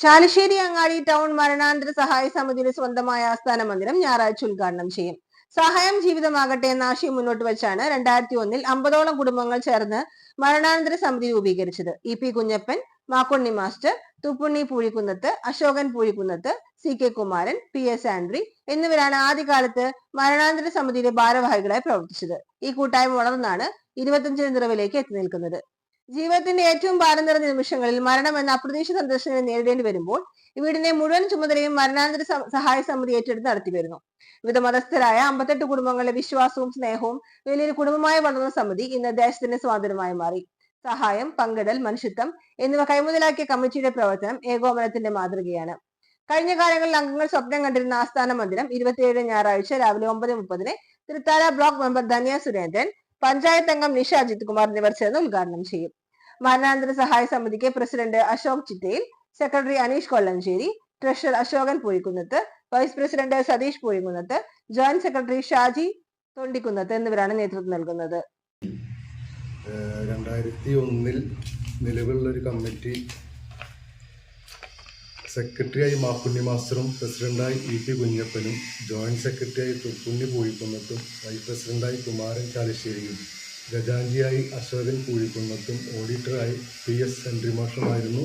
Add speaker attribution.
Speaker 1: ചാലിശ്ശേരി അങ്ങാടി town മരണാന്തര സഹായ സമിതിയുടെ സ്വന്തമായ ആസ്ഥാന മന്ദിരം ഞായറാഴ്ച ഉദ്ഘാടനം ചെയ്യും. സഹായം ജീവിതമാകട്ടെ എന്ന ആശയം മുന്നോട്ട് വെച്ചാണ് രണ്ടായിരത്തി ഒന്നിൽ അമ്പതോളം കുടുംബങ്ങൾ ചേർന്ന് മരണാനന്തര സമിതി രൂപീകരിച്ചത്. E P Kunjappan Makkunni master Thuppunni Poozhikkunnath Asokan Poozhikkunnath C K Kumaran P S Andri എന്നിവരാണ് ആദ്യകാലത്ത് മരണാനന്തര സമിതിയുടെ ഭാരവാഹികളായി പ്രവർത്തിച്ചത്. ഈ കൂട്ടായ്മ വളർന്നാണ് ഇരുപത്തിയഞ്ചിന് നിറവിലേക്ക് എത്തി നിൽക്കുന്നത്. ജീവിതത്തിന്റെ ഏറ്റവും ഭാരം നിറഞ്ഞ നിമിഷങ്ങളിൽ മരണം എന്ന അപ്രതീക്ഷിത സന്ദർശനം നേരിടേണ്ടി വരുമ്പോൾ വീടിന്റെ മുഴുവൻ ചുമതലയും മരണാനന്തര സഹായ സമിതി ഏറ്റെടുത്ത് നടത്തി വരുന്നു. വിവിധ മതസ്ഥരായ അമ്പത്തെട്ട് കുടുംബങ്ങളുടെ വിശ്വാസവും സ്നേഹവും വലിയൊരു കുടുംബമായി വളർന്ന സമിതി ഇന്ന് ദേശത്തിന്റെ സ്വാതന്ത്ര്യമായി മാറി. സഹായം പങ്കിടൽ മനുഷ്യത്വം എന്നിവ കൈമുതലാക്കിയ കമ്മിറ്റിയുടെ പ്രവർത്തനം ഏകോപനത്തിന്റെ മാതൃകയാണ്. കഴിഞ്ഞ കാലങ്ങളിൽ അംഗങ്ങൾ സ്വപ്നം കണ്ടിരുന്ന ആസ്ഥാന മന്ദിരം ഇരുപത്തിയേഴ് ഞായറാഴ്ച രാവിലെ ഒമ്പത് മുപ്പതിന് തൃത്താല ബ്ലോക്ക് മെമ്പർ ധന്യ സുരേന്ദ്രൻ പഞ്ചായത്ത് അംഗം നിഷ അജിത് കുമാർ എന്നിവർ ചേർന്ന് ഉദ്ഘാടനം ചെയ്യും. മരണാനന്തര സഹായ സമിതിക്ക് president Ashok Chittayil secretary Aneesh Kollancherry treasurer Asokan Pooyikkunnath vice president Satheesh Pooyikkunnath joint secretary Shaji Thondikkunnath എന്നിവരാണ് നേതൃത്വം നൽകുന്നത്.
Speaker 2: രണ്ടായിരത്തി ഒന്നിൽ നിലവിലുള്ള ഒരു കമ്മിറ്റി സെക്രട്ടറിയായി മാപ്പുണ്ണി മാസ്റ്ററും പ്രസിഡന്റായി ഇ പി കുഞ്ഞപ്പനും ജോയിന്റ് സെക്രട്ടറിയായി തുപ്പുണ്ണി പൂഴിക്കുന്നത്തും വൈസ് പ്രസിഡന്റായി കുമാരൻ ചാലിശ്ശേരിയും ഖജാഞ്ചിയായി അശോകൻ പൂഴിക്കുന്നത്തും ഓഡിറ്ററായി പി എസ് സെൻട്രിമാഷുമായിരുന്നു